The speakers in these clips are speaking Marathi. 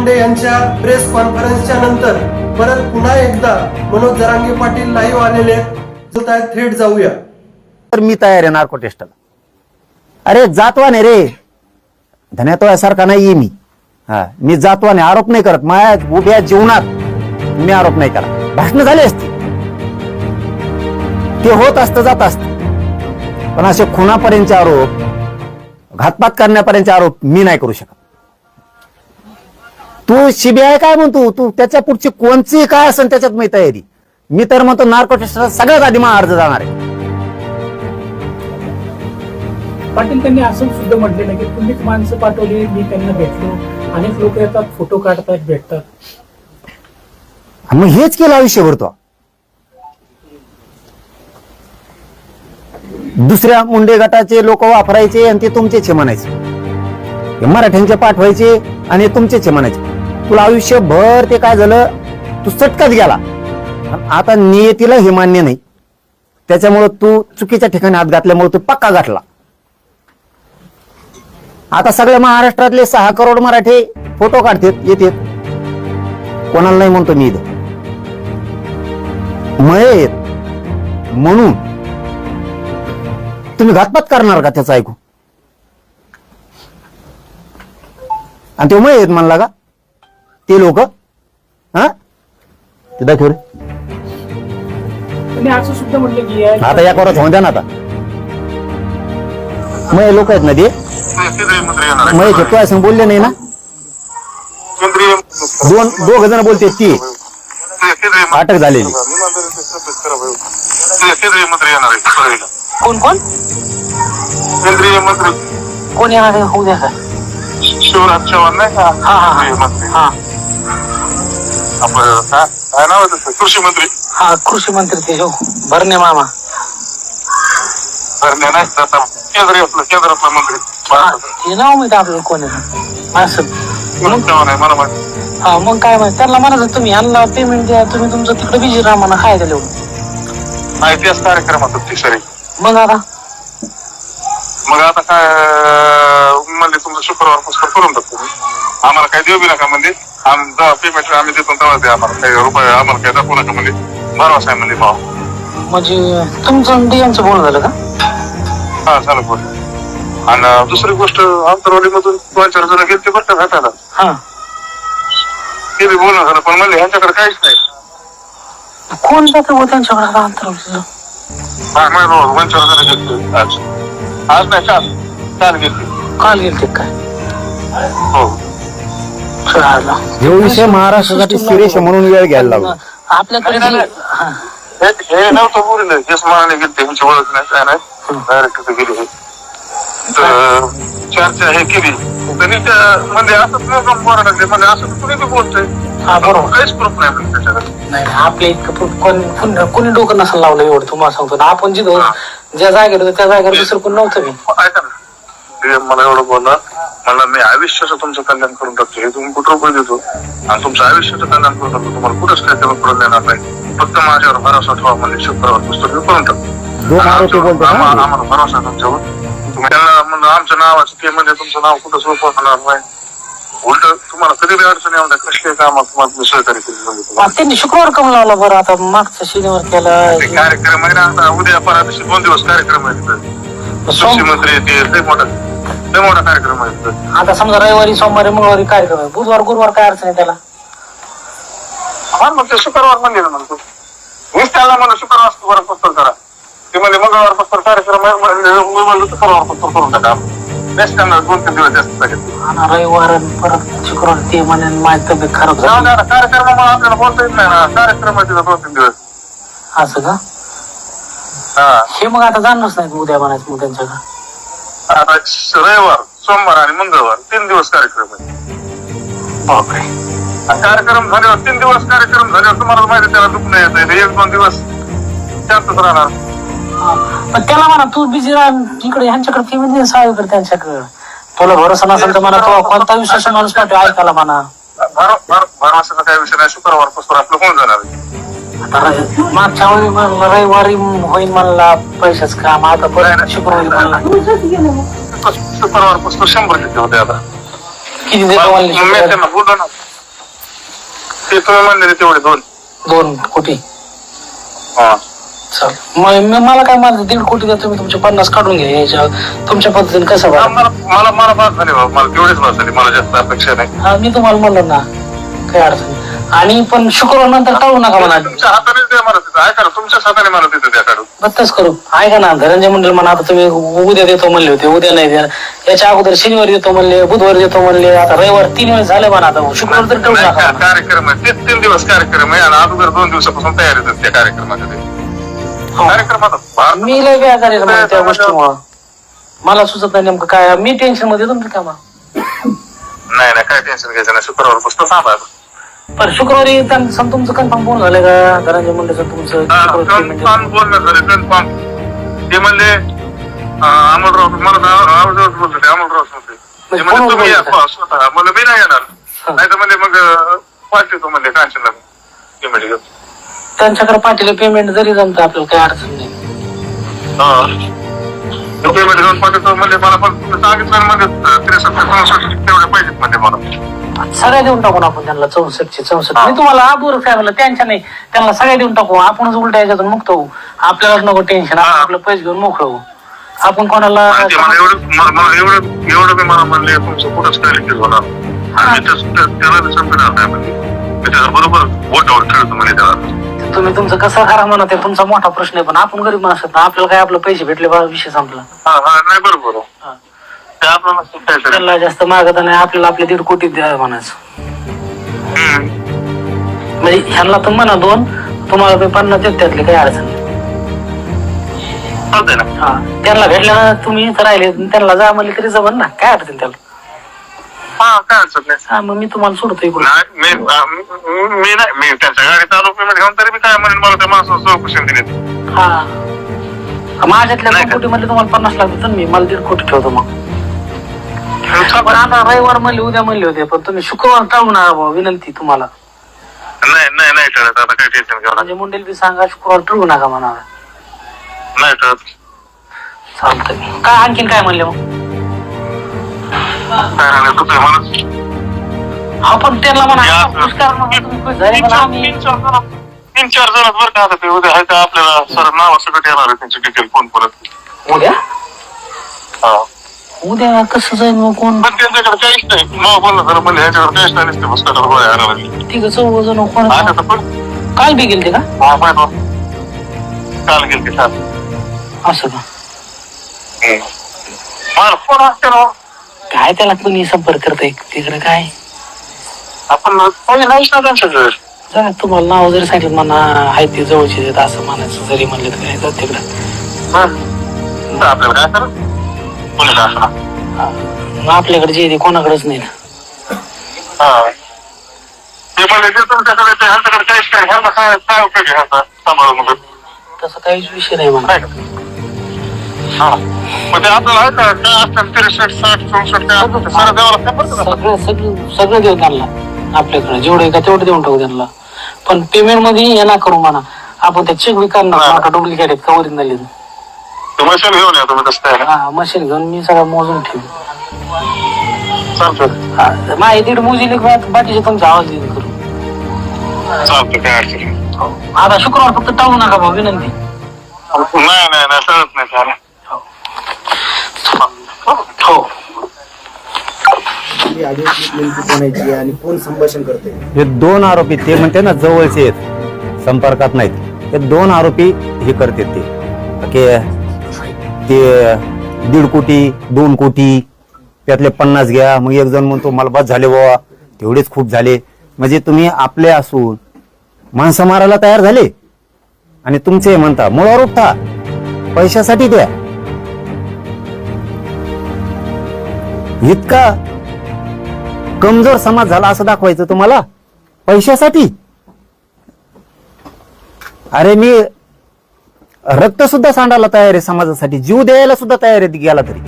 मुंडे यांच्या प्रेस कॉन्फरन्सच्या नंतर परत पुन्हा एकदा मनोज जरांगे पाटील लाईव्ह आलेले थेट जाऊया. तर मी तयार आहे नार्को टेस्टला अरे जातवान आहे रे. धन्यातोयासारखा नाही मी. हा मी जातवाने आरोप नाही करत. माझ्या उभ्या जीवनात मी आरोप नाही करा भाषण झाली असती. ते होत असतं जात असत. पण असे खुनापर्यंतचे आरोप घातपात करण्यापर्यंतचे आरोप मी नाही करू शकत. तू सीबीआय काय म्हणतो? तू त्याच्या पुढची कोणची काय असेल त्याच्यात मी तयारी. मी तर म्हणतो नार्को सगळ्यात आधी मला अर्ज जाणार आहे. पाटील त्यांनी असं सुद्धा म्हटलेलं की तुम्हीच माणसं पाठवली मी त्यांना भेटलो. अनेक लोक येतात फोटो काढतात भेटतात. मग हेच केलं आयुष्यभर तो. दुसऱ्या मुंडे गटाचे लोक वापरायचे आणि ते तुमचेच म्हणायचे. मराठ्यांचे पाठवायचे आणि हे तुमचेच म्हणायचे. तुला आयुष्यभर ते काय झालं? तू सटकत गेला. आता नियतीला हे मान्य नाही. त्याच्यामुळं तू चुकीच्या ठिकाणी हात घातल्यामुळे तू पक्का गाठला. आता सगळ्या महाराष्ट्रातले सहा करोड मराठे फोटो काढतात येतात. कोणाला नाही म्हणतो मी मय म्हणून. तुम्ही घातपात करणार का त्याचं ऐकू? आणि ते मय म्हणला का? ते लोक हा? ते दाखव रे. त्यांनी असं सुद्धा म्हटलं की या- आता या कोरात होऊन द्या ना आता. मय लोक आहेत ना ते? केंद्रीय मंत्री येणार आहे. असं बोलले नाही ना? केंद्रीय दोन दोघ जण बोलते ती. केंद्रीय मंत्री- अटक झालेली. केंद्रीय मंत्री येणार आहे परळीला. कोण कोण? केंद्रीय मंत्री. कोण येणार आहे? होऊ द्या का शिवराज चव्हाण नाही का? हा, हा. केंद्रीय मंत्री. हा. आपलं काय काय नाव आहे त्याचं? कृषी मंत्री. हा कृषी मंत्री ते हो. भरणे मामा. धरणे नाही तर आता केंद्रीय आपलं केंद्रातला मंत्री. हा. हे नाव माहिती आपल्याला कोण आहे असं शिवराज चव्हाण आहे? मला माहिती हा मग काय माहिती? त्यांना म्हणायचं तुम्ही यांना पेमेंट द्या तुम्ही तुमचं तिकडे बिजी राहा म्हणा. काय झालं एवढं नाही त्याच कार्यक्रमात ती सरी मग आता? मग आता काय अं, म्हणले तुमचं शुक्रवार पुस्तक करून टाकतो मी. आम्हाला काय देऊ बी नका म्हणजे जेव्हा पेमेंट आम्ही देतो तेव्हा द्या आम्हाला काही रुपये आम्हाला काय दाखवू नका म्हणजे भरवसा आहे म्हणजे भाव म्हणजे तुमचं डीएमचं बोलणं झालं का? हा झालं बोल. आणि दुसरी गोष्ट आंतरवाडीमधून दोन चार जण गेले ते बरं का भेटायला. हा. ते बी बोलणं झालं पण म्हणले ह्यांच्याकडे काहीच नाही. कोण जातं हो त्यांच्याकडे आता अंतरावरचं? हा नाही दोन चार जण गेले आज. आज नाही काल. काल गेले काल गेलते काय? हो. हे विषय महाराष्ट्रासाठी आहे म्हणून वेळ घ्यायला लागला. आपल्याकडे हा. नव्हतं बोलले हेच मनाने गेले ह्यांची ओळख नाही. काय नाही. डायरेक्ट तिथे गेले हे. तर चर्चा हे केली. त्या म्हणजे असं प्रोग्राम बोलायला लागले? म्हणजे असं कुणी बी बोलतोय. हा, बरोबर. काहीच प्रूफ नाही म्हणजे त्याच्याकडे नाही आपल्या इतकं पण कोण कोण- कोणी डोकं नसेल लावलं एवढं तुम्हाला सांगतो ना. आपण जिथं ज्या जागेवर होतो त्या जागेवर दुसरं कोण नव्हतं मी ऐका ना. ते मला एवढं बोलला मला मी आयुष्याचं तुमचं कल्याण करून टाकतो. हे तुम्ही कुठं रुपये देतो? आणि तुमचं आयुष्याचं कल्याण करून टाकतो. तुम्हाला कुठंच काय कमी पडून देणार नाही. फक्त माझ्यावर भरोसा ठेवा म्हणजे शुक्रवार पुस्तक मी करून टाकतो. आम्हाला भरोसा आहे तुमच्यावर. त्यांना म्हणलं आमच्या नावाचं ते म्हणजे तुमचं नाव कुठं सोपं होणार नाही. उलट तुम्हाला कधी बी अडचण येऊ द्या कसले कामात तुम्हाला मी सहकार्य केली म्हणजे त्यांनी शुक्रवार कम लावला बरं? आता मागच्या शनिवार ते केला कार्यक्रम आहे ना आता उद्या परा दिवशी दोन दिवस कार्यक्रम आहे तिथं. कृषी मंत्री ते लय मोठा लय मोठा कार्यक्रम आहे आता समजा रविवारी सोमवारी मंगळवारी कार्यक्रम आहे. बुधवार गुरुवार काय अडचण आहे त्याला? हा मग ते शुक्रवार म्हणले ना म्हणतो मीच त्याला म्हणलं शुक्रवार बरं पस्तर करा. ते म्हणजे मंगळवार पस्तर कार्यक्रम आहे. म्हणले मी म्हणलं शुक्रवार पस्तर करून टाका बेस्ट त्यांना दोन तीन दिवस जास्त पाहिजे आणि रविवार आणि परत शुक्रवार ते म्हणे माझी तब्येत खराब जाऊ झाली द्या ना, कार्यक्रमामुळे आपल्याला बोलता येत नाही ना. कार्यक्रम आहे तिथं दोन तीन दिवस. असं का? हा. हे मग आता जाणच नाही उद्या म्हणायचं मग त्यांच्याकडे. आता रविवार सोमवार आणि मंगळवार तीन दिवस कार्यक्रम आहे. बापरे. कार्यक्रम झाल्यावर तीन दिवस कार्यक्रम झाल्यावर तुम्हाला माहिती त्याला दुखणं येत आहे एक दोन दिवस शांतच राहणार. पण त्याला म्हणा तू बिझी राह इकडे ह्यांच्याकडे पेमेंट दे साळीकडे त्यांच्याकडे. तुला भरोसा नसेल तर म्हणा तो कोणता विश्वास माणूस पाठव ऐकायला म्हणा. भर भर भरवशाचा काही विषय नाही शुक्रवारपासून आपलं होऊन जाणार आता मागच्या वेळी रविवारी होईल म्हणला पैशाच काम. आता परत. शुक्रवारी म्हणला. शुक्रवारपासून शंभर टक्के होते आता. किती देतो मग म्हणले मी शुक्रवारी? त्यांना बोललो ना. ते तुम्ही म्हणले तेवढे दोन. दोन कोटी? हा. चल. मग म- मला काय माझं दीड कोटी द्या तुम्ही तुमचे पन्नास काढून घ्या याच्या तुमच्या पद्धतीने कसं हा, मला मला मला बाद झाली बाबा. मला तेवढीच बाद झाली मला जास्त अपेक्षा नाही. हा मी तुम्हाला म्हणलो ना काय अडचण नाही. आणि पण शुक्रवार नंतर टाळू नका म्हणा. तुमच्या हातानेच द्या मला तिथं. ऐका ना तुमच्याच हाताने मला तिथं द्या काढून. बत्तच करू. ऐका ना धनंजय मंडळ म्हणा आता तुम्ही उद्या देतो म्हणले होते उद्या नाही द्या याच्या अगोदर शनिवारी देतो म्हणले बुधवारी देतो म्हणले आता रविवार तीन वेळेस झाले म्हणा आता शुक्रवार तर नाही, नका का- म्हणा. कार्यक्रम आहे. तेच तीन दिवस कार्यक्रम आहे आणि अगोदर दोन दिवसापासून तयारीत आहेत त्या कार्यक्रमाच्या ते. हो. मी लय त्या गोष्टीमुळं. मला सुचत नाही नेमकं काय. मी टेन्शनमध्ये येतो ना कामा. नाही नाही काय टेन्शन घ्यायचं नाही. शुक्रवार पुस्तक सांगा पण शुक्रवारी त्यांचं तुमचं कन्फर्म बोल झालं का? धनंजय मंडळचं तुमचं शुक्रवारी payment कन्फर्म बोलणं झालं कन्फर्म ते म्हणले अं, अमोलराव मला आवडत बोलले ते अमोलराव ते म्हणजे तुम्ही या? स्वतः. म्हणलं मी नाही येणार. नाही तर म्हणजे मग पाठवतो म्हणले कांचनला पेमेंट घेऊन त्यांच्याकडे पाठीला पेमेंट जरी जमतं आपल्याला काही अडचण नाही. पेमेंट घेऊन पाठवतो म्हणजे मला पण तुम्ही सांगितलं म्हणजे त्रेसष्ट चौसष्ट तेवढे पाहिजेत म्हणजे मला सगळ्या देऊन टाकू ना आपण त्यांना चौसष्टचे चौसष्ट. मी तुम्हाला आबूर सांगितलं त्यांच्या नाही त्यांना सगळ्या देऊन टाकू. आपणच उलट याच्यातून मुक्त होऊ. आपल्यालाच नको टेन्शन आपण. आपलं पैसे घेऊन मोकळं होऊ. आपण कोणाला आणि ते मला एवढं मला मला एवढं एवढं मी मला म्हणले तुमचं कुठंच काय लिखित होणार आणि मी त्याच- त्या- त्याला मी संपणार नाही म्हणजे. मी त्याच्या बरोबर बोटावर खेळतो म्हणजे त्याला. तुम्ही तुमचं कसं करा म्हणा ते तुमचा मोठा प्रश्न आहे पण आपण गरीब माणसं ना आपल्याला काय आपलं पैसे भेटले बा विषय संपला. हा हा नाही बरोबर. हा. ते आपल्याला काहीतरी त्यांना जास्त मागत नाही आपल्याला आपले दीड कोटी द्या म्हणायचं. म्हणजे ह्यांना तर म्हणा दोन तुम्हाला ते पन्नास देत त्यातली काही अडचण नाही. चालतंय ना. हा त्यांना भेटल्या तुम्ही इथं राहिले त्यांना जा म्हणले तरी जमन ना काय अडचण त्याला? हा काय अडचण नाही. हा मग मी तुम्हाला सोडतो इकडून. नाही मी आ, मी मी नाही मी त्यांच्या गाडीत आलो पेमेंट घेऊन तरी मी काय म्हणेन मला त्या माणसाला चौकशी दिली हा. माझ्यातल्या नाही दोन का? कोटी मध्ये तुम्हाला पन्नास लाख देतो ना मी मला दीड कोटी ठेवतो मग. पण आता रविवार म्हणले उद्या म्हणले होते पण तुम्ही शुक्रवार टाळू नका बुवा, विनंती तुम्हाला. नाही नाही नाही टळत आता काय टेन्शन घेऊ नका. म्हणजे मुंडेल बी सांगा शुक्रवार टाळू नका म्हणा नाही टळत चालतंय. काय आणखीन काय म्हणले मग? नाही तुझं मला आपण त्यांना म्हणा या. खुश करा म्हणा, तुम्ही खुश झाले तीन म्हणा, चार आम्ही. तीन चार जण तीन चार जण बरं का आता ते उद्या आहे का आपल्याला सर नाव सगळं येणार आहे त्यांची डिटेल फोन परत उद्या? हा. उद्या कसं जाईल मग कोण? पण त्यांच्याकडे काहीच नाही. नाव बोललं जरा म्हणजे ह्याच्याकडे काहीच नाही नसते बस कटाला गोळ्या आणणार तिघ चौघ जण कोण? आता तर पण काल बी गेलते का? हा माहीत होतं. काल गेल ते काल. असं का? मला फोन असते ना. काय त्याला कोणी संपर्क करताय? तिकडे काय? आपण कोणी नाहीच ना त्यांच्याकडे. जा तुम्हाला नाव जरी सांगितलं म्हणा आहे ते जवळचे असं म्हणायचं जरी म्हणलं तर काय जा तिकडं. हा. तर आपल्याला काय करा असणार हा. मग आपल्याकडे जे आहे ते कोणाकडेच नाही ना. हा. ते म्हणले जे तुमच्याकडे ते ह्यांच्याकडे काहीच नाही ह्यांना काय काय उपयोग आहे ह्यांचा? सांभाळून तसं काहीच विषय नाही म्हणा. नाही. का हा. मग ते आपल्याला आहे का? काय असतं साठ चौसष्ट काय असतं? ते सगळं का? सगळं सगळं सगळं देऊ त्यांना आपल्याकडे. जेवढं आहे का तेवढं देऊन टाकू त्यांना. पण पेमेंटमध्ये हे ना करू म्हणा. आपण ते चेक बी करणार डुप्लिकेट आहेत का ओरिजिनल आहेत ते मशीन घेऊन या तुम्ही तसं काय. हा मशीन घेऊन मी सगळं मोजून ठेवू चालतं हा माहिती दीड मोजी बाकीचे तुमचा आवाज देईन करू चालतं काय अडचण नाही. आता शुक्रवार फक्त टाळू नका भाऊ विनंती. नाही नाही नाही सगळंच नाही झालं. हो. ही. आधी नेमकी कोणाची आणि कोण संभाषण करते हे दोन आरोपी ते म्हणते ना जवळचे आहेत. संपर्कात नाहीत. हे दोन आरोपी हे करते ते. की ते दीड कोटी दोन कोटी त्यातले पन्नास घ्या मग एक जण म्हणतो मला बस झाले बाबा तेवढेच खूप झाले. म्हणजे तुम्ही आपले असून माणसं मारायला तयार झाले. आणि तुमचे म्हणता मुळावर उठता पैशासाठी द्या. इतका कमजोर समाज झाला असं दाखवायचं तुम्हाला? पैशासाठी? अरे मी रक्त सुद्धा सांडायला तयार आहे समाजासाठी. जीव द्यायला सुद्धा तयार आहे गेला तरी.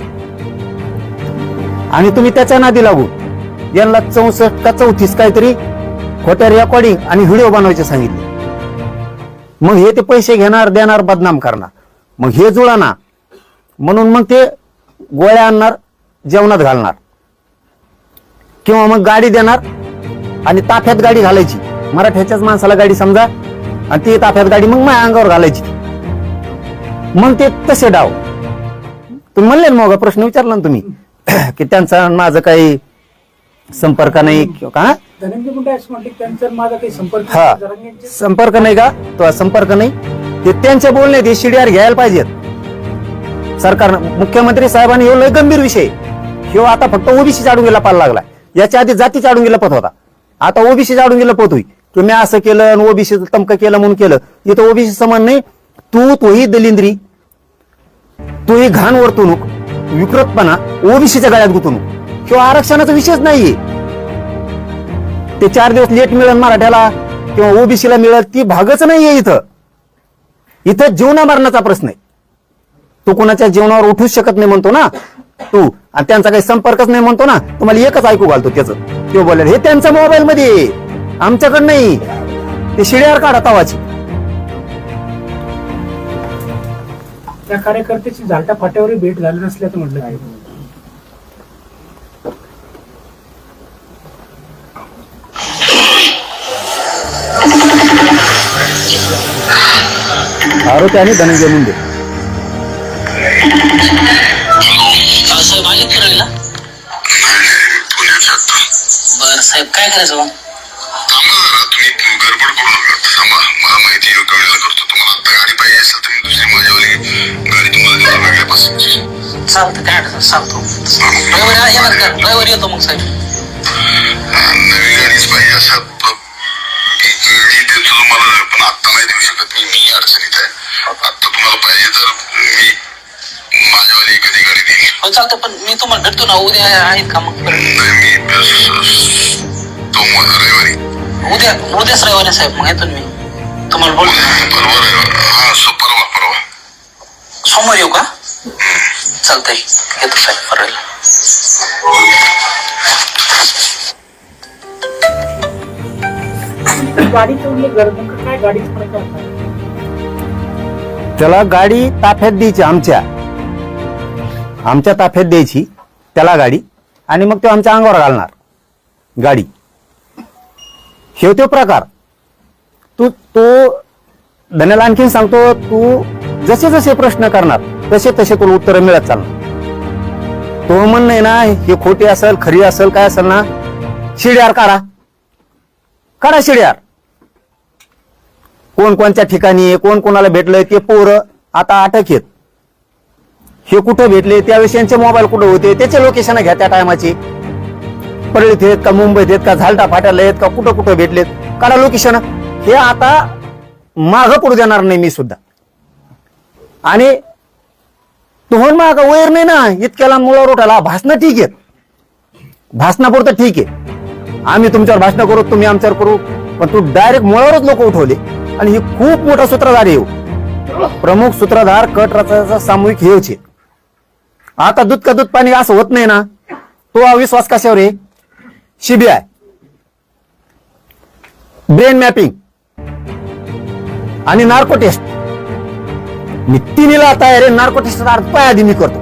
आणि तुम्ही त्याच्या नादी लागू. यांना चौसष्ट का चौतीस काहीतरी खोट्या रेकॉर्डिंग आणि व्हिडिओ बनवायचे सांगितले. मग हे ते पैसे घेणार देणार बदनाम करणार. मग हे जुळाना. म्हणून मग ते गोळ्या आणणार जेवणात घालणार. किंवा मग गाडी देणार आणि ताफ्यात गाडी घालायची. मराठ्याच्याच माणसाला गाडी समजा. आणि ती ताफ्यात गाडी मग माझ्या अंगावर घालायची. मग ते तसे डाव. तुम्ही म्हणले ना मग प्रश्न विचारला ना तुम्ही. की त्यांचा माझं काही संपर्क नाही किंवा का? हा. संपर्क नाही का? तो संपर्क नाही. ते त्यांच्या बोलण्यात हे शिडीआर घ्यायला पाहिजेत. सरकारनं मुख्यमंत्री साहेबांनी हे लय गंभीर विषय. ह्यो आता फक्त ओबीसी चाडून गेला पाहायला लागला याच्या आधी जाती चाडून गेला पत होता. आता ओबीसी चाडून गेला पत होई. तुम्ही असं केलं आणि ओबीसी तमकं केलं म्हणून केलं. इथं ओबीसी समान नाही. तू तोही दलिंद्री. तू घाण वर्तणूक विकृतपणा ओबीसीच्या गळ्यात गुंतवणूक. किंवा आरक्षणाचा विषयच नाहीये. ते चार दिवस लेट मिळेल मराठ्याला किंवा ओबीसीला मिळेल ती भागच नाहीये इथं. इथं जीवना मरणाचा प्रश्न आहे. तू कोणाच्या जीवनावर उठूच शकत नाही म्हणतो ना तू. आणि त्यांचा काही संपर्कच नाही म्हणतो ना. तुम्हाला एकच ऐकू घालतो त्याचं. किंवा बोलायला हे त्यांच्या मोबाईल मध्ये आमच्याकडे नाही. ते शिड्यावर काढा तवाची. त्या कार्यकर्त्याची झालटा फाट्यावरही भेट झाली नसल्याचं म्हटलं काय आरोपी आणि धनंजय मुंडे. साहेब आले बर साहेब काय करायचं मग? थांबा जरा तुम्ही गडबड करू नका. थांबा मला माहिती आहे योग्य वेळेला करतो. तुम्हाला आता गाडी पाहिजे असेल मी दुसरी माझ्यावाली चालतं काय अडचण सांगतो रविवारी येणार का रविवारी येतो मग साहेब. नवी गाडीच पाहिजे असं प- मी मी देतो तुम्हाला पण आत्ता नाही देऊ शकत मी मी अडचणीत आहे. आत्ता तुम्हाला पाहिजे तर मी माझ्यावाली एखादी गाडी हो चालतं पण मी तुम्हाला भेटतो ना उद्या आहेत का मग? नाही मी रविवारी. उद्या उद्याच रविवारी साहेब मग येतो मी. तुम्हाला बोलतो. परवा रविवार. हा सो परवा परवा. सोमवारी येऊ का? चालतंय. येतो साहेब काय? गाडीचा प्रकार काय? त्याला गाडी ताफ्यात द्यायची आमच्या. आमच्या ताफ्यात द्यायची त्याला गाडी. आणि मग तो आमच्या अंगावर घालणार गाडी. हे तो प्रकार. तू तो धन्याला आणखीन सांगतो तू जसे जसे प्रश्न करणार तसे तसे तुला उत्तर मिळत चालणार तो म्हणणं आहे ना हे खोटी असेल खरी असेल काय असेल ना शिड्यार काढा. काढा शिड्यार कोण कोणत्या ठिकाणी कोण कोणाला भेटलंय ते पोरं आता अटक येत हे कुठं भेटले त्यावेळेस यांचे मोबाईल कुठं होते त्याचे लोकेशन घ्या त्या टायमाची परळीत आहेत का मुंबईत आहेत का झालटा फाट्याला आहेत का कुठं कुठं भेटलेत काढा लोकेशन हे आता मागं पडू देणार नाही मी सुद्धा. आणि तुम्हाला माग वैर नाही ना इतक्याला मुळावर उठाला भाषणं ठीक आहेत भाषणापुरतं ठीक आहे. आम्ही तुमच्यावर भाषण करू तुम्ही आमच्यावर करू पण तू डायरेक्ट मुळावरच लोक उठवले. आणि ही खूप मोठा सूत्रधार येऊ हो. प्रमुख सूत्रधार कट रचाचा सामूहिक हेवचे आता दूध का दूध पाणी असं होत नाही ना तो अविश्वास कशावर आहे? सीबीआय ब्रेन मॅपिंग आणि नार्को टेस्ट मी तिन्हीला तयारी आहे नार्को पाय आधी मी करतो.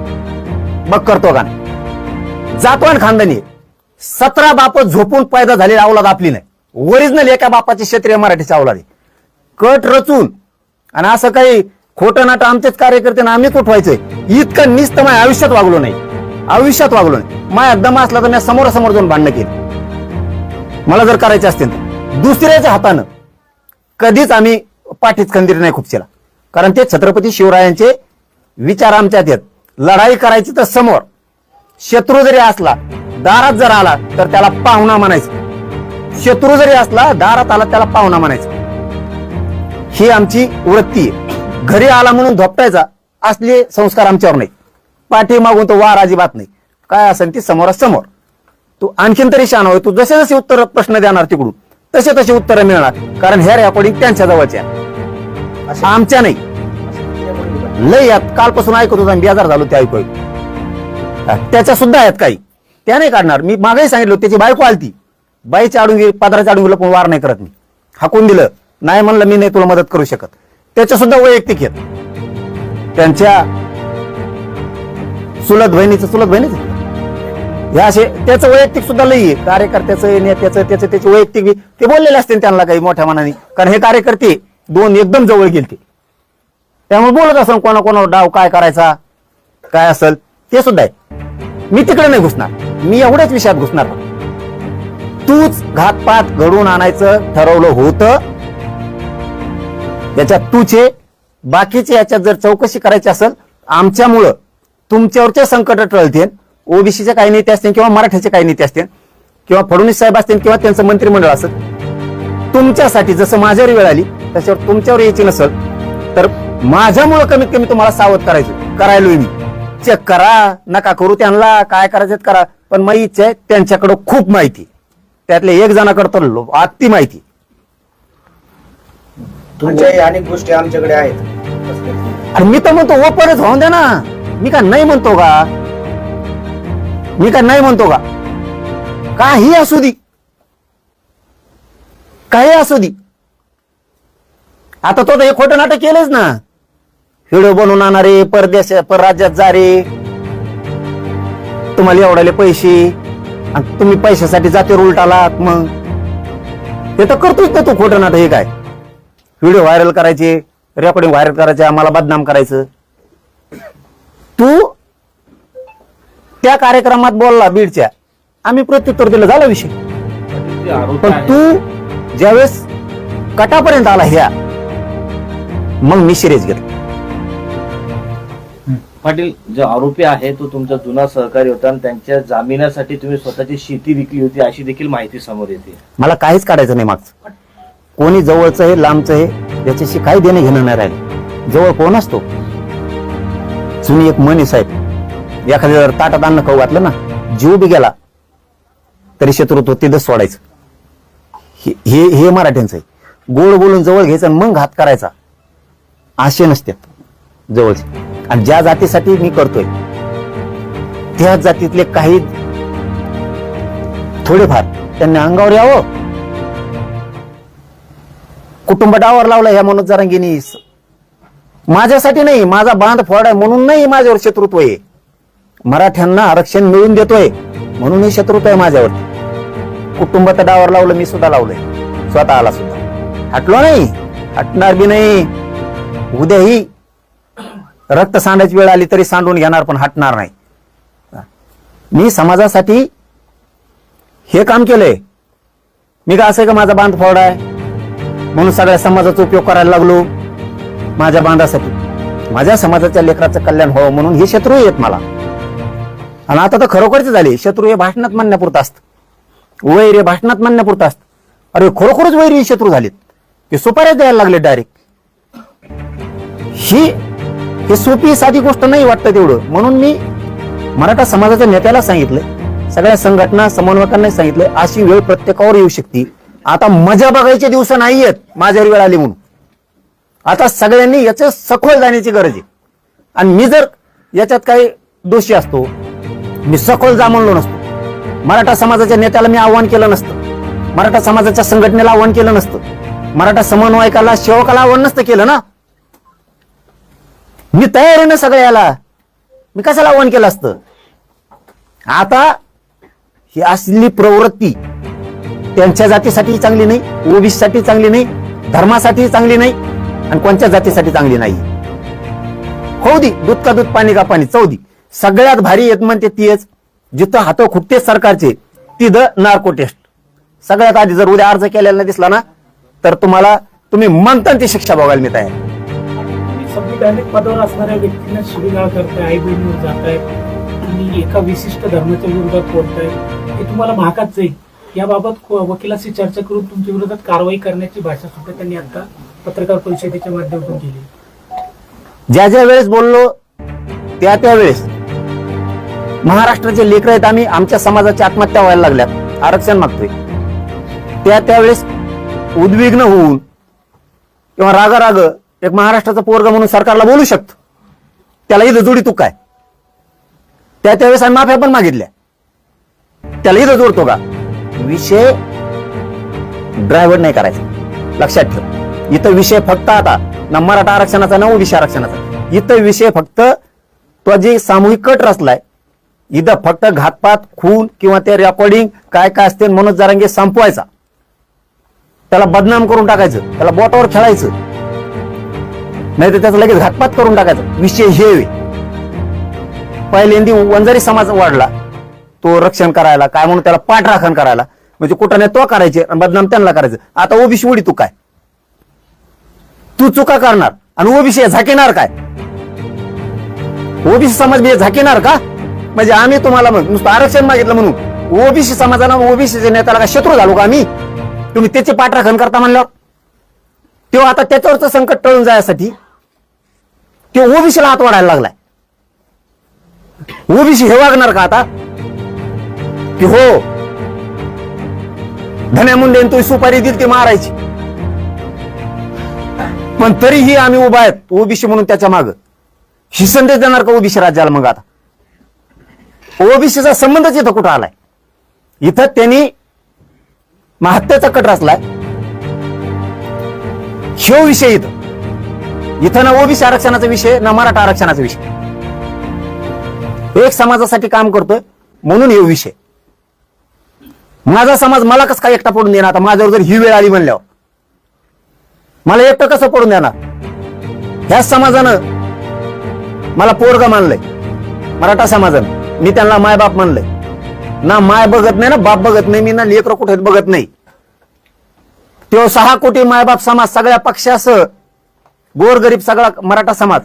बघ करतो का नाही? जातो आणि खानदानी. सतरा बाप झोपून पैदा झालेली अवलाद आपली नाही ओरिजिनल एका बापाची क्षेत्रीय मराठीची अवलाद कट रचून. आणि असं काही खोटं नाटं आमचेच कार्यकर्ते ना आम्हीच व्हायचंय? इतकं निस्त माझ्या आयुष्यात वागलो नाही. आयुष्यात वागलो नाही. माझ्या दम असला तर मी समोरासमोर जाऊन भांडणं केली. मला जर करायचे असतील तर. दुसऱ्याच्या हातानं कधीच आम्ही पाठीच खंदीर नाही खुपशीला कारण ते छत्रपती शिवरायांचे विचार आमच्यात येत. लढाई करायची तर समोर. शत्रू जरी असला दारात जर आला तर त्याला पाहुणा म्हणायचं. शत्रू जरी असला दारात आला त्याला पाहुणा म्हणायचं. ही आमची वृत्ती आहे. घरी आला म्हणून धोपटायचा असले संस्कार आमच्यावर नाही. पाठी मागून तो वार अजिबात नाही. काय असेल ती समोरासमोर. तू आणखीन तरी शान होय. तू जसे जसे उत्तर प्रश्न देणार तिकडून तसे तसे उत्तरं मिळणार. कारण ह्या रेकॉर्डिंग त्यांच्या जवळच्या आमच्या नाही. लय यात कालपासून ऐकत होता बेजार झालो ते ऐकू त्याच्या सुद्धा आहेत काही. त्या नाही काढणार. मी मागेही सांगितलं त्याची बायको आलती. बाईच्या चाडून पादराच्या पदरा गेलं पण वार नाही करत मी. हाकून दिलं. नाही म्हणलं मी नाही तुला मदत करू शकत. त्याच्या सुद्धा वैयक्तिक आहेत. त्यांच्या चुलत बहिणीचं चुलत बहिणीच? हे असे त्याचं वैयक्तिक सुद्धा लई आहे. कार्यकर्त्याचं नेत्याचं त्याचं त्याचे वैयक्तिक ते बोललेले असते त्यांना काही मोठ्या मनाने. कारण हे कार्यकर्ते दोन एकदम जवळ गेलते. त्यामुळे बोलत असेल कोणा कोणावर डाव काय करायचा काय असेल ते सुद्धा आहे. मी तिकडे नाही घुसणार. मी एवढ्याच विषयात घुसणार तूच घातपात घडून आणायचं ठरवलं होतं. याच्यात तूचे बाकीचे याच्यात जर चौकशी करायची असेल आमच्यामुळं तुमच्यावरचे संकट टळतील. ओबीसीचे काही नेते असतील किंवा मराठ्याचे काही नेते असतील किंवा फडणवीस साहेब असतील किंवा त्यांचं मंत्रिमंडळ असेल तुमच्यासाठी जसं माझ्यावर वेळ आली तशावर तुमच्यावर यायची नसेल तर माझ्यामुळं कमीत कमी तुम्हाला सावध करायचं. करायलोय मी. चेक करा नका करू त्यांना काय करायचं करा. पण माझी इच्छा आहे त्यांच्याकडं खूप माहिती. त्यातले एक जणाकडे तर लो- अति माहिती. तुमच्याही अनेक गोष्टी आमच्याकडे आहेत. आणि मी तर म्हणतो ओपनच होऊन द्या ना. मी का नाही म्हणतो का? मी का नाही म्हणतो का? काही असू दे. काही असू दे. आता तो तर हे खोटं नाटक केलंच ना. व्हिडिओ बनवून आणणारे परदेश परराज्यात जा रे. तुम्हाला एवढाले पैसे. आणि तुम्ही पैशासाठी जाते उलटालात मग. ते तर करतोच ना तू खोटं नाटक हे काय? व्हिडिओ व्हायरल करायचे रेकॉर्डिंग व्हायरल करायचे आम्हाला बदनाम करायचं. तू त्या कार्यक्रमात बोलला बीडच्या. आम्ही प्रत्युत्तर दिलं झाला विषय. पण तू ज्यावेळेस कटापर्यंत आला ह्या मग मी सिरियस घेतलं. पाटील जो आरोपी आहे तो तुमचा जुना सहकारी होता आणि त्यांच्या जामिनासाठी तुम्ही स्वतःची शेती विकली होती अशी देखील माहिती समोर येते. मला काहीच काढायचं नाही मागचं. कोणी जवळचं आहे लांबचं आहे याच्याशी काही देणं घेणं नाही राहिलं. जवळ कोण असतो? जुनी एक आहे साहेब. एखाद्या जर ताटात अन्न खाऊ घातलं ना जीव बी गेला तरी शत्रुत्व तिथंच सोडायचं. हे हे हे मराठ्यांचं आहे. गोड बोलून जवळ घ्यायचं आणि मग घात करायचा. असे नसतात जवळचे. आणि ज्या जातीसाठी मी करतोय त्या जातीतले काही थोडेफार त्यांनी अंगावर यावं. कुटुंब डावर लावला ह्या मनोज जरांगीनी. माझ्यासाठी नाही माझा बांध फोडाय म्हणून नाही माझ्यावर शत्रुत्व आहे. मराठ्यांना आरक्षण मिळून देतोय म्हणून हे शत्रुत्व आहे माझ्यावर कुटुंबाचं डावर लावलं मी सुद्धा लावलंय. स्वतः आला सुद्धा. हटलो नाही. हटणार बी नाही. उद्याही रक्त सांडायची वेळ आली तरी सांडून घेणार पण हटणार नाही. मी समाजासाठी हे काम केलंय. मी का असं का माझा बांध फोड आहे म्हणून सगळ्या समाजाचा उपयोग करायला लागलो. माझ्या बांधासाठी. माझ्या समाजाच्या लेकराचं कल्याण व्हावं म्हणून हे शत्रू आहेत मला. आणि आता तर खरोखरच झाले. शत्रू हे भाषणात म्हणण्यापुरतं असतं वैर हे भाषणात म्हणण्यापुरतं असतं. अरे खरोखरच वैरी शत्रू झालेत. ते सुपाऱ्या द्यायला लागले डायरेक्ट ही हे सोपी साधी गोष्ट नाही वाटतं तेवढं. म्हणून मी मराठा समाजाच्या नेत्याला सांगितलं सगळ्या संघटना समन्वयकांना सांगितलं अशी वेळ प्रत्येकावर येऊ शकते. आता मजा बघायचे दिवस नाहीयेत माझ्यावर वेळ आली म्हणून. आता सगळ्यांनी याचं सखोल जाण्याची गरज आहे. आणि मी जर याच्यात काही दोषी असतो मी सखोल जा म्हणलो नसतो. मराठा समाजाच्या नेत्याला मी आव्हान केलं नसतं. मराठा समाजाच्या संघटनेला आव्हान केलं नसतं. मराठा समन्वयकाला सेवकाला आव्हान नसतं केलं ना? मी तयार आहे ना सगळ्याला? याला मी कशाला आव्हान केलं असतं? आता ही असली प्रवृत्ती त्यांच्या जातीसाठी चांगली नाही ओबीसीसाठी चांगली नाही धर्मासाठी चांगली नाही आणि कोणत्या जातीसाठी चांगली नाही? हो दे दूध का दूध पाणी का पाणी चौदी सगळ्यात भारी येत म्हणते तीच जिथं हातो खुटते सरकारचे तिथं नार्को टेस्ट सगळ्यात आधी जर उद्या अर्ज केलेला नाही दिसला ना तर तुम्हाला तुम्ही म्हणता ती शिक्षा बघायला मी तयार आहे. संविधानिक पदावर असणाऱ्या व्यक्तींना शिवीगाळ करताय आई बहिणीवर जाताय तुम्ही एका विशिष्ट धर्माच्या विरोधात बोलताय हे तुम्हाला महागात जाईल. याबाबत वकिलाशी चर्चा करून तुमच्या विरोधात कारवाई करण्याची भाषा सुद्धा त्यांनी आता पत्रकार परिषदेच्या माध्यमातून केली. ज्या ज्या वेळेस बोललो त्या त्या वेळेस महाराष्ट्राचे लेकर आहेत आम्ही आमच्या समाजाची आत्महत्या व्हायला लागल्यात. आरक्षण मागतोय. त्या त्यावेळेस उद्विग्न होऊन किंवा राग राग एक महाराष्ट्राचा पोरगा म्हणून सरकारला बोलू शकतो त्याला इथं जोडी तू काय? त्या त्यावेळेस आम्ही माफ्या पण मागितल्या. त्याला इथं जोडतो का? विषय ड्रायव्हर नाही करायचा. लक्षात ठेव. इथं विषय फक्त आता ना मराठा आरक्षणाचा ना ओडिशा आरक्षणाचा. इथं विषय फक्त तो जे सामूहिक कट रचलाय इथं फक्त घातपात खून किंवा ते रेकॉर्डिंग काय काय असते मनोज जरांगे संपवायचा. त्याला बदनाम करून टाकायचं त्याला बोटावर खेळायचं. नाही तर त्याचा लगेच घातपात करून टाकायचं. विषय हे पहिल्यांदी वंजारी समाज वाढला. तो रक्षण करायला काय म्हणून त्याला पाठराखण करायला. म्हणजे कुठं नाही तो करायचे आणि बदनाम त्यांना करायचं. आता ओबीसी उडी तू काय? तू चुका करणार आणि ओबीसी झाकेणार काय? ओबीसी समाज बी झाकेणार का? म्हणजे आम्ही तुम्हाला नुसतं आरक्षण मागितलं म्हणून. ओबीसी समाजाला ओबीसीच्या नेत्याला का शत्रू झालो का आम्ही? तुम्ही त्याची पाठराखण करता म्हणल्यावर? तेव्हा आता त्याच्यावरचं संकट टळून जाण्यासाठी तो ओबीसीला हात वाढायला लागलाय. ओबीसी हे वागणार का आता? की हो? धन्या मुंडे तुम्ही सुपारी दिली ती मारायची. पण तरीही आम्ही उभा आहेत ओबीसी म्हणून त्याच्या माग. ही संदेश देणार का ओबीसी राज्याला मग आता? ओबीसीचा संबंधच इथं कुठं आलाय? इथं त्यांनी महत्याचा कट रचलाय. ह्यो विषय इथं. इथं ना ओबीसी आरक्षणाचा विषय ना मराठा आरक्षणाचा विषय. एक समाजासाठी काम करतोय म्हणून हे विषय. माझा समाज मला कसं काय एकटा पडून देणार? आता माझ्यावर जर ही वेळ आली म्हणल्यावर. मला एकटं कसं पडून देणार? ह्याच समाजानं मला पोरगा मानलंय. मराठा समाजानं. मी त्यांना मायबाप म्हणलंय. ना माय बघत नाही ना बाप बघत नाही मी ना लेकर कुठे बघत नाही. तो सहा कोटी मायबाप समाज सगळ्या पक्षासह गोरगरीब सगळा मराठा समाज.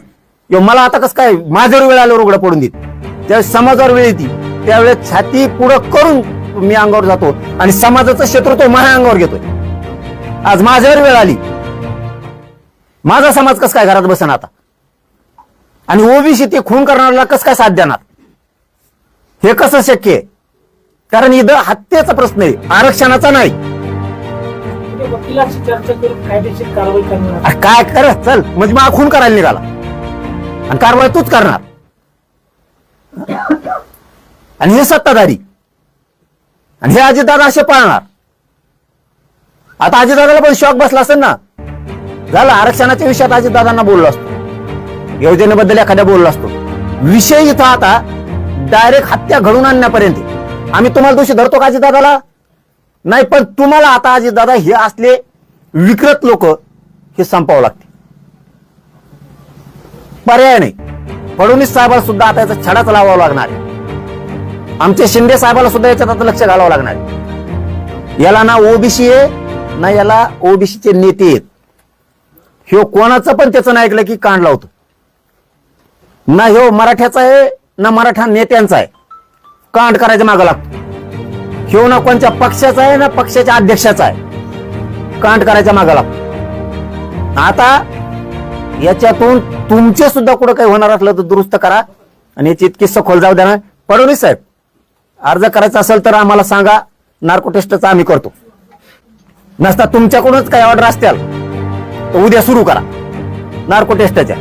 यो मला आता कसं काय माझ्यावर वेळ आल्यावर उघडा पडून देत त्यावेळेस समाजावर वेळ येते. त्यावेळेस छाती पुढं करून मी अंगावर जातो आणि समाजाचं शत्रू तो माझ्या अंगावर घेतोय. आज माझ्यावर वेळ आली. माझा समाज कस काय घरात बसन आता? आणि ओबीसी ते खून करणाऱ्याला कस काय साथ देणार? हे कसं शक्य आहे? कारण इथं हत्येचा प्रश्न आहे आरक्षणाचा नाही. वकिलाशी चर्चा करून कायदेशीर कारवाई करणार. अरे काय कर चल. म्हणजे मग खून करायला निघाला. आणि कारवाई तूच करणार. आणि हे सत्ताधारी. आणि हे अजितदादा असे पाळणार. आता अजितदादाला पण शॉक बसला असेल ना. झालं आरक्षणाच्या विषयात अजितदादांना बोललो असतो. योजनेबद्दल एखाद्या बोललो असतो. विषय इथं आता डायरेक्ट हत्या घडून आणण्यापर्यंत. आम्ही तुम्हाला दोषी धरतो का अजितदादाला नाही पण तुम्हाला आता अजितदादा हे असले विकृत लोक हे संपावं लागते. पर्याय नाही. फडणवीस साहेबाला सुद्धा आता याचा छडाच लावावा लागणार आहे. आमचे शिंदे साहेबाला सुद्धा याच्यात आता लक्ष घालावं लागणार आहे. याला ना ओबीसी आहे ना याला ओबीसीचे नेते आहेत. ह्यो कोणाचं पण त्याचं नाही ऐकलं की कांड लावतो. ना ह्यो मराठ्याचा आहे ना मराठा नेत्यांचा आहे. कांड करायच्या मागं लागतो ह्यो ना कोणत्या पक्षाचा आहे ना पक्षाच्या अध्यक्षाचा आहे. कांड करायच्या मागं लागतो आता याच्यातून तुमचे सुद्धा कुठं काही होणार असलं तर दुरुस्त करा. आणि याची इतकी सखोल जाऊ द्या ना. फडणवीस साहेब अर्ज करायचा असेल तर आम्हाला सांगा. नार्को टेस्टचा आम्ही करतो. नसता तुमच्याकडूनच काही ऑर्डर असतील तर उद्या सुरू करा. नार्को टेस्टच्या.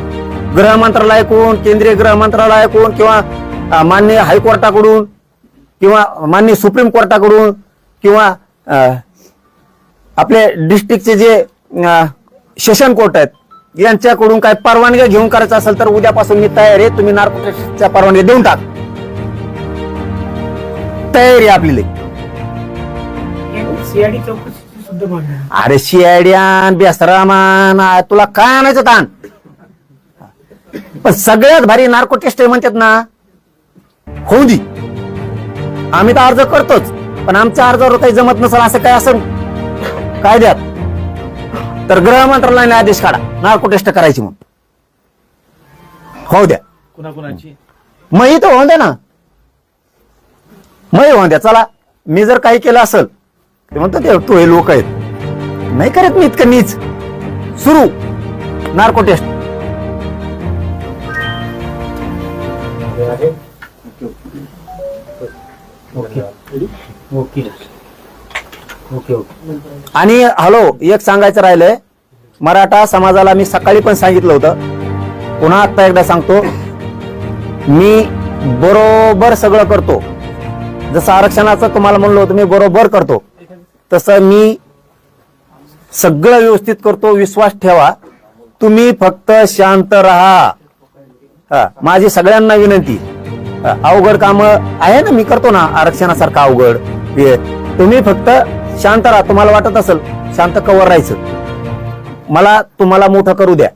गृह मंत्रालयाकडून केंद्रीय गृह मंत्रालयाकडून किंवा अं, माननीय हायकोर्टाकडून किंवा माननीय सुप्रीम कोर्टाकडून किंवा आपले डिस्ट्रिक्टचे जे सेशन कोर्ट आहेत यांच्याकडून काय परवानग्या घेऊन करायचं असेल तर उद्यापासून मी तयार आहे. तुम्ही नार्को टेस्टच्या परवानग्या देऊन टाक. तयारी आहे आपली. अरे शियाड्यान बेसरामान तुला काय आणायचं ताण? पण सगळ्यात भारी नार्को टेस्ट म्हणतात ना. होऊ दे. आम्ही तर अर्ज करतोच पण आमच्या अर्जावर काही जमत नसेल असं काय असं कायद्यात तर गृह मंत्रालयाने आदेश काढा नार्को टेस्ट करायची म्हणून. होऊ द्या. कुणाकुणाची? मग इथं होऊन द्या ना. मग होऊन द्या. चला मी जर काही केलं असेल ते म्हणतो ते तू हे लोक आहेत. नाही करत मी इतकं नीच. सुरू. Narco test okay. Okay. Okay आणि हॅलो एक सांगायचं राहिलंय. मराठा समाजाला मी सकाळी पण सांगितलं होतं. पुन्हा आता एकदा सांगतो. मी बरोबर सगळं करतो. जसं आरक्षणाचं तुम्हाला म्हणलं होतं मी बरोबर करतो. तसं मी सगळं व्यवस्थित करतो. विश्वास ठेवा. तुम्ही फक्त शांत राहा. हा माझी सगळ्यांना विनंती. अवघड काम आहे ना? मी करतो ना आरक्षणासारखं अवघड. हे तुम्ही फक्त शांत राहा. तुम्हाला वाटत असेल शांत कवर राहायचं. मला तुम्हाला मोठं करू द्या.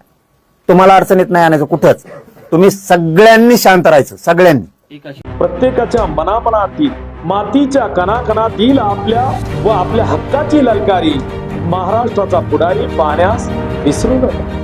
तुम्हाला अडचणीत नाही आणायचं कुठंच. तुम्ही सगळ्यांनी शांत राहायचं सगळ्यांनी. प्रत्येकाच्या मनामनातील मातीच्या कणाकणातील आपल्या व आपल्या हक्काची ललकारी. महाराष्ट्राचा पुढारी पाहण्यास विसरू नका.